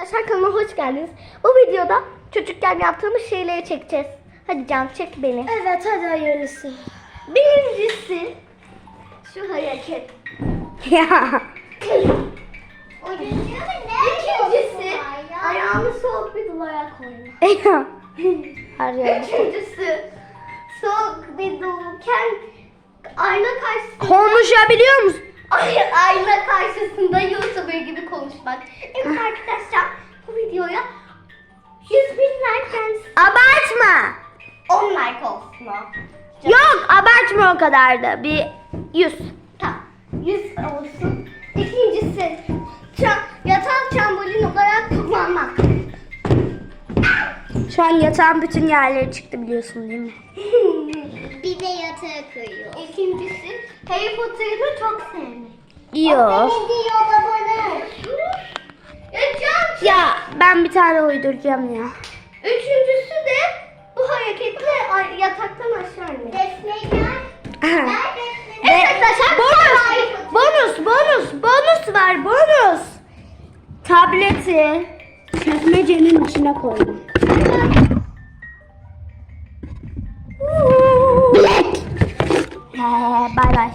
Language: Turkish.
Arkadaşlar kanalıma hoş geldiniz. Bu videoda çocukken yaptığımız şeyleri çekeceğiz. Hadi Can çek beni. Evet hadi hayırlısı. Birincisi şu hareket. Ya. İkincisi ayağını soğuk bir duvara koyma. Arıyorum. Üçüncüsü soğuk bir duvarken ayna karşısında Konuşabiliyor musun? Ay, ayna karşısında YouTuber gibi konuşmak. Evet arkadaşlar Yok abartma o kadar da. Bir yüz. Tamam. 100 olsun. İkincisi çam, yatak çambolin olarak kullanmak. Şu an yatağın bütün yerleri çıktı biliyorsun değil mi? bir de yatağa koyuyor. İkincisi Harry Potter'ı çok sevmek. Yok. Ya ben bir tane uyduracağım ya. Üçüncüsü bonus, bonus, var, bonus. Tableti çekmecenin içine koydum. Bilek. Ee, bay bay.